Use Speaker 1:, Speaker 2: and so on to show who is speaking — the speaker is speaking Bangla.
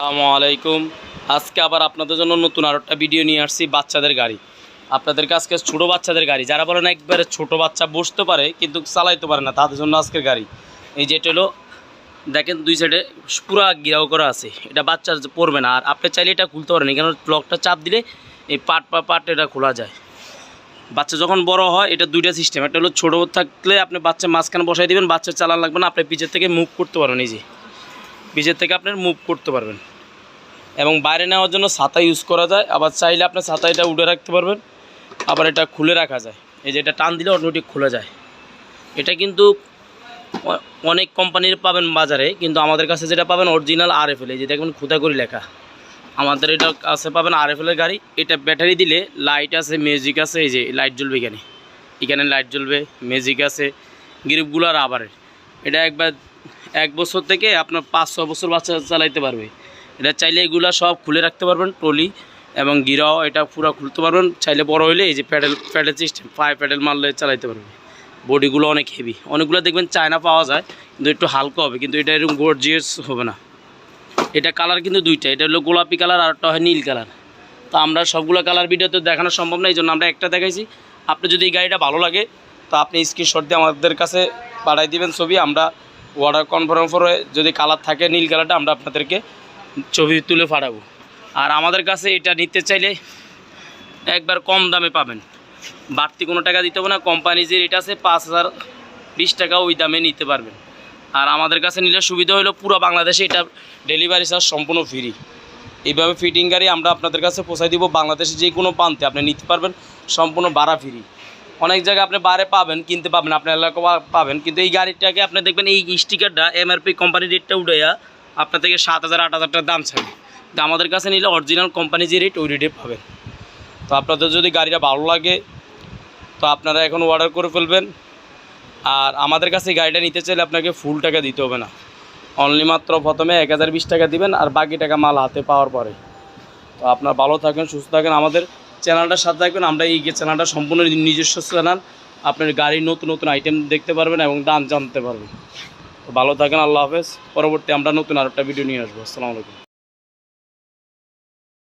Speaker 1: আসসালামু আলাইকুম। আজকে আবার আপনাদের জন্য নতুন আরও একটা ভিডিও নিয়ে আসছি, বাচ্চাদের গাড়ি। আপনাদের আজকে ছোটো বাচ্চাদের গাড়ি। যারা বলেন একবারে ছোটো বাচ্চা বসতে পারে, কিন্তু চালাইতে পারে না, তাদের জন্য আজকের গাড়ি। এই যেটা হলো, দেখেন দুই সাইডে পুরা গিরাও করা আছে। এটা বাচ্চা পড়বে না। আর আপনি চাইলে এটা খুলতে পারেন। কেন লকটা চাপ দিলে এই পাট পা পাট এটা খোলা যায়। বাচ্চা যখন বড় হয়, এটা দুইটা সিস্টেম একটা হলো ছোটো থাকলে আপনি বাচ্চা মাঝখানে বসাই দিবেন বাচ্চা চালান লাগবে না। আপনি পিছের থেকে মুভ করতে পারেন, এই যে। পিছের থেকে আপনার মুভ করতে পারবেন। এবং বাইরে নেওয়ার জন্য ছাতা ইউজ করা যায়, আবার চাইলে আপনার ছাতা এটা উঠে রাখতে পারবেন, আবার এটা খুলে রাখা যায়। এই যে এটা টান দিলে অটোমেটিক খোলা যায়। এটা কিন্তু অনেক কোম্পানির পাবেন বাজারে, কিন্তু আমাদের কাছে যেটা পাবেন অরিজিনাল আর এফ এল এই যে দেখবেন খুদাকরি লেখা। আমাদের এটা কাছে পাবেন আর এফ এলের গাড়ি, এটা ব্যাটারি দিলে লাইট আছে ম্যাজিক আছে, এই যে লাইট জ্বলবে এখানে। এখানে লাইট জ্বলবে ম্যাজিক আছে গ্রিপগুলো রাবারের এটা একবার এক বছর থেকে আপনার পাঁচ ছ বছর বাচ্চা চালাইতে পারবে। এটা চাইলে এগুলো সব খুলে রাখতে পারবেন, ট্রলি এবং গিরাও এটা পুরো খুলতে পারবেন। চাইলে বড় হইলে এই যে প্যাডেল প্যাডেল সিস্টেম পায়ে প্যাডেল মারলে চালাইতে পারবে বডিগুলো অনেক হেভি অনেকগুলো দেখবেন চায়না পাওয়া যায়, কিন্তু একটু হালকা হবে, কিন্তু এটা এরকম গর্জিয়াস হবে না। এটা কালার কিন্তু দুইটা, এটা হলো গোলাপি কালার আর একটা হয় নীল কালার তো আমরা সবগুলো কালার ভিডিওতে দেখানো সম্ভব না এই জন্য আমরা একটা দেখাইছি। আপনি যদি এই গাড়িটা ভালো লাগে, তো আপনি স্ক্রিনশট দিয়ে আমাদের কাছে পাঠাই দিবেন ছবি, আমরা অর্ডার কনফার্ম করে যদি কালার থাকে, নীল কালারটা আমরা আপনাদেরকে ছবি তুলে পাঠাবো। আর আমাদের কাছে এটা নিতে চাইলে একবার কম দামে পাবেন। বাড়তি কোনো টাকা দিতে হবে না কোম্পানি যে রেট আছে, পাঁচ হাজার বিশ টাকা ওই দামে নিতে পারবেন। আর আমাদের কাছে নিলে সুবিধা হলো পুরো বাংলাদেশে এটা ডেলিভারি চার্জ সম্পূর্ণ ফ্রি এইভাবে ফিটিং গাড়ি আমরা আপনাদের কাছে পৌঁছাই দিব বাংলাদেশে যে কোনো প্রান্তে আপনি নিতে পারবেন, সম্পূর্ণ ভাড়া ফ্রি অনেক জায়গায় আপনি বারে পাবেন, কিনতে পাবেন, আপনার এলাকা পাবেন, কিন্তু এই গাড়িটাকে আপনি দেখবেন এই স্টিকারটা এমআরপি কোম্পানির রেটটা উঠাইয়া আপনার থেকে সাত হাজার, আট হাজার টাকা দাম ছাড়বে তো আমাদের কাছে নিলে অরিজিনাল কোম্পানি যে রেট ওই রেটে পাবেন। তো আপনাদের যদি গাড়িটা ভালো লাগে, তো আপনারা এখন অর্ডার করে ফেলবেন। আর আমাদের কাছে এই গাড়িটা নিতে চাইলে আপনাকে ফুল টাকা দিতে হবে না। অনলি মাত্র প্রথমে এক হাজার বিশ টাকা দিবেন, আর বাকি টাকা মাল হাতে পাওয়ার পরে। তো আপনার ভালো থাকেন, সুস্থ থাকেন আমাদের। চ্যানেলটার সাথে থাকবেন। আমরা এই চ্যানেলটা সম্পূর্ণ নিজস্ব চ্যানেল। আপনার গাড়ির নতুন নতুন আইটেম দেখতে পারবেন এবং দাম জানতে পারবেন। তো ভালো থাকেন, আল্লাহ হাফেজ। পরবর্তী আমরা নতুন আর একটা ভিডিও নিয়ে আসব। আসসালামু আলাইকুম।